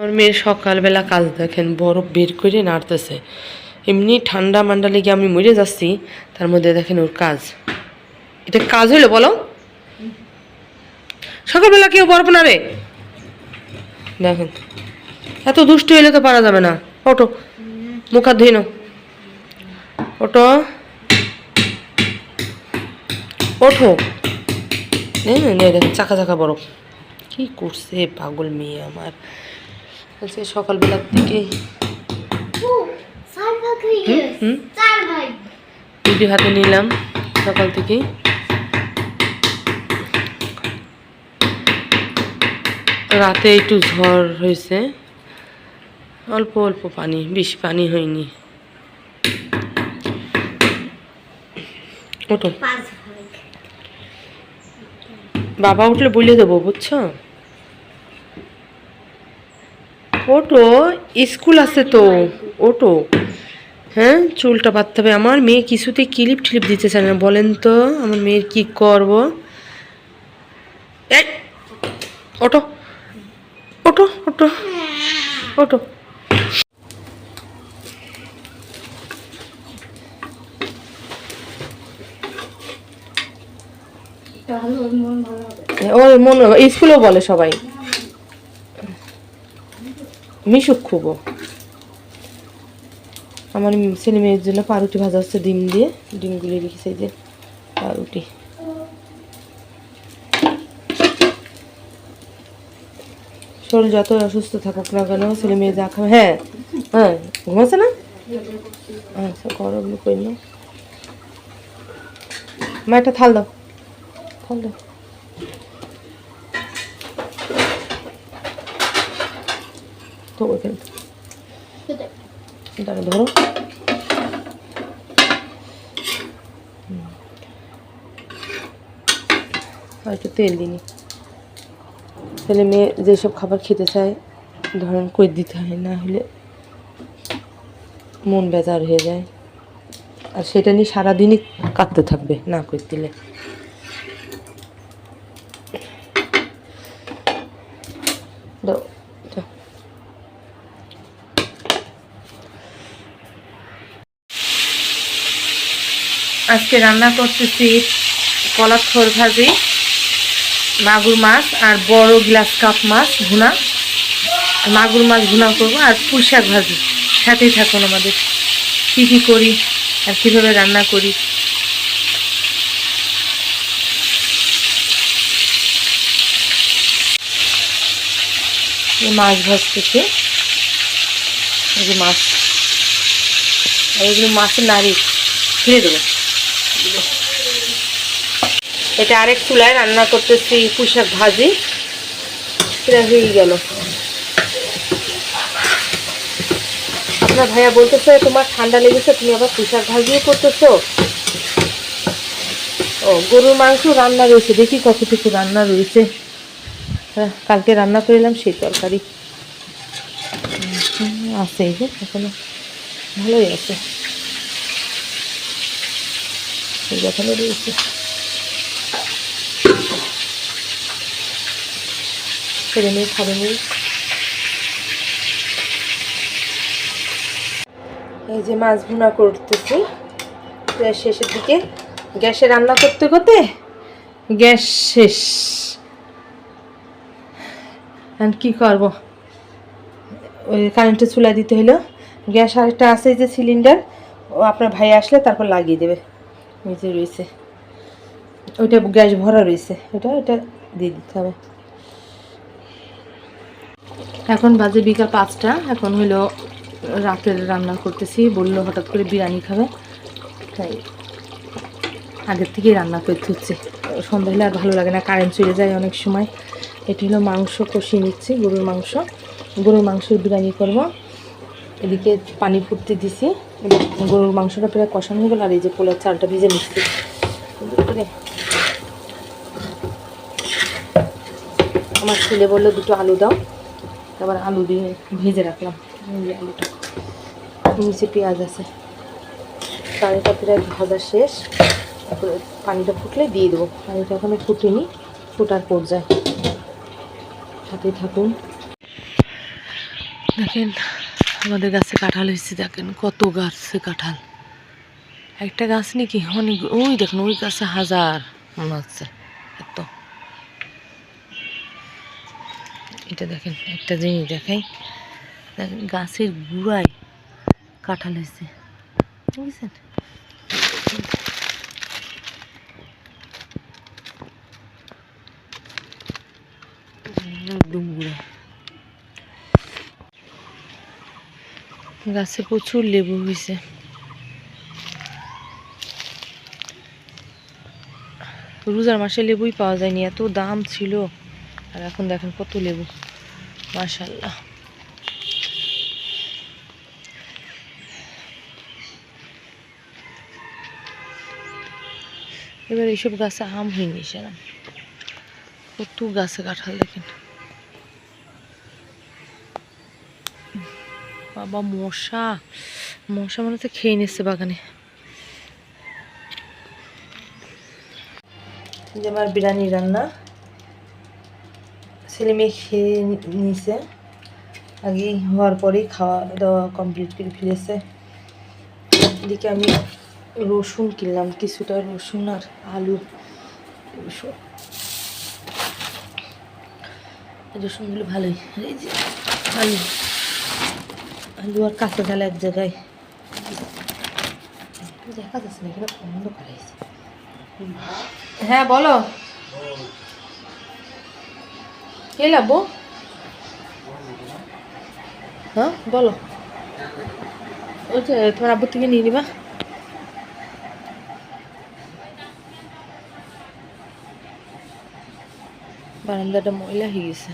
আমার মেয়ের সকালবেলা কাজ দেখেন, বরফ বের করে নাড়তেছে। এমনি ঠান্ডা মান্ডা লেগে আমি মরে যাচ্ছি, তার মধ্যে দেখেন ওর কাজ। এটা কাজ হইল বলো? সকালবেলা কেউ বরফ নাড়ে? দেখেন, এত দুষ্ট হইলে তো পারা যাবে না। ওটো মুখ ধুই নাও। ওটো ওঠো। চাকা চাকা বরফ। কি করছে পাগল মেয়ে আমার? বলছে সকালবেলার ভাগ রুটি হাতে নিলাম সকাল থেকে। রাতে একটু ঝড় হয়েছে। অল্প অল্প পানি বেশি পানি হয়নি। ওটো বাবা উঠলে বলে দেবো বুঝছ? ওটো স্কুল আছে তো ওটো। হ্যাঁ চুলটা বাঁধতে হবে। আমার মেয়ে কিছুতে ক্লিপ টিলিপ দিতে চায় না। বলেন তো আমার মেয়ের কি করব? এই ওটো ওটো ওটো ওটো। ওর মন ওই মনে স্কুলেও বলে সবাই। মিশুক খুব আমার ছেলে মেয়ের জন্য পাউরুটি ভাজা হচ্ছে ডিম দিয়ে। ডিমগুলি রেখেছে যে পাউরুটি। শরীর যত অসুস্থ থাকুক না কেন ছেলে মেয়ে যা খাবে হ্যাঁ হ্যাঁ ঘুমাচ্ছে না? আচ্ছা গরম করি না মা, একটা থাল দাও থাল দাও। ধরো। আর তেল দিনি ছেলে মেয়ে যেসব খাবার খেতে চায়, ধরেন কই দিতে হয়, না হলে মন বেজার হয়ে যায়। আর সেটা নিয়ে সারাদিনই কাঁদতে থাকবে না করে দিলে। আজকে রান্না করতেছি কলা থর ভাজি, মাগুর মাছ আর বড় গ্লাস কাপ মাছ ভুনা। মাগুর মাছ ভুনা করব আর পুঁই শাক ভাজি। সাথেই থাকুন আমাদের। কী কী করি আর কীভাবে রান্না করি। মাছ ভাজতেছে। যে মাছ। আর এগুলো মাছের নাড়ি। ফিরে দেবো। এটা আরেক চুলায় রান্না করতেছি পুঁশাক ভাজি। সেটা হয়ে গেল। আপনার ভাইয়া বলতেছে, তোমার ঠান্ডা লেগেছে, তুমি আবার পুঁশাক ভাজিও করতেছো? ও, গরুর মাংস রান্না রয়েছে। দেখি কতটুকু রান্না রয়েছে। হ্যাঁ কালকে রান্না করলাম সেই তরকারি। আছে এই যে, এখনও ভালোই আছে। এই যে এখনও রয়েছে ছেলে মেয়ে খাবে নেই। এই যে মাছ ভুনা করতেছি। শেষের দিকে গ্যাসে রান্না করতে করতে গ্যাস শেষ। আর কি করব? ওই কারেন্টে চুলা দিতে হলো গ্যাস আরেকটা আছে যে সিলিন্ডার ও আপনার ভাই আসলে তারপর লাগিয়ে দেবে। যে রয়েছে। ওইটা গ্যাস ভরা রয়েছে। ওটা এটা দিয়ে দিতে হবে। এখন বাজে বিকাল পাঁচটা। এখন হলো রাতের রান্না করতেছি। বলল হঠাৎ করে বিরিয়ানি খাবে। তাই আগের থেকেই রান্না করতে হচ্ছে সন্ধ্যা হলে আর ভালো লাগে না। কারেন্ট চলে যায় অনেক সময়। এটি হলো মাংস কষিয়ে নিচ্ছি, গরুর মাংস। গরুর মাংসের বিরিয়ানি করব। এদিকে পানি ফুটতে দিছি। গরুর মাংসটা প্রায় কষানো হয়ে গেল আর এই যে পোলার চালটা ভিজে নিচ্ছি। আমার ছেলে বলল, দুটো আলু দাও। তারপর আলু দিয়ে ভেজে রাখলাম। আলুটা। নিচে পেঁয়াজ আছে। তারিটা প্রায় ভাজা শেষ। তারপরে পানিটা ফুটলে দিয়ে দেবো। পানিটা এখনও ফুটেনি, ফোটার পর যায় সাথে থাকুন। দেখেন আমাদের গাছে কাঁঠাল হয়েছে দেখেন, কত গাছে কাঁঠাল। একটা গাছ নাকি অনেক, ওই দেখেন, ওই গাছে হাজার মনে হচ্ছে, এত। এটা দেখেন, একটা জিনিস দেখাই। দেখেন, গাছের গুড়ায় কাঁঠাল হয়েছে। বুঝছেন? একদম গুঁড়া। গাছে প্রচুর লেবু হয়েছে। রোজার মাসে লেবুই পাওয়া যায়নি, এত দাম ছিল। আর এখন দেখেন কত লেবু। মাশাল্লাহ এবার এইসব গাছে আম হয়নি সেরকম কত গাছে কাঁঠাল দেখেন। বাবা, মশা। মশা মনে হচ্ছে খেয়ে নিচ্ছে বাগানে। যে আমার বিরিয়ানি রান্না। ছেলে মেয়ে খেয়ে নিছে। আগেই হওয়ার পরেই খাওয়া দাওয়া কমপ্লিট করে ফিরেছে এদিকে আমি রসুন কিনলাম, কিছুটা রসুন আর আলু। রসুন রসুনগুলো ভালোই। এই যে আলু। আলু আর কাঁচা এক জায়গায়। দেখা যাচ্ছে না এখানে বন্ধ করাইছে হ্যাঁ বলো। কে লাবো হ্যাঁ বলো। ওই যে তোমার আব্বু থেকে নিয়ে নিবা। বারান্দাটা ময়লা হয়ে গেছে।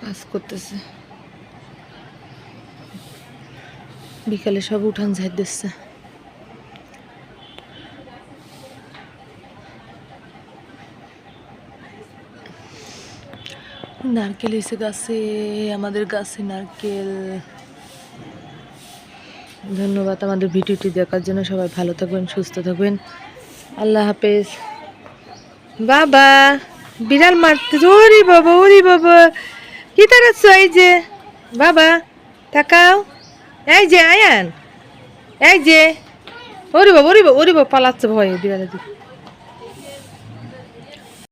কাজ করতেছে বিকালে সব উঠান ঝাড় দিচ্ছে। নারকেল এসে গাছে, আমাদের গাছে নারকেল। ধন্যবাদ আমাদের ভিডিওটি দেখার জন্য। সবাই ভালো থাকবেন, সুস্থ থাকবেন। আল্লাহ হাফেজ। বাবা, বিড়াল মারতে, ওরে বাবা ওরে বাবা। কি তারাচ্ছ এই যে? বাবা, তাকাও। এই যে, আয়ান। এই যে। ওরিব ওরিব ওরিব পালাচ্ছে ভয়ে বিড়ালে দিকে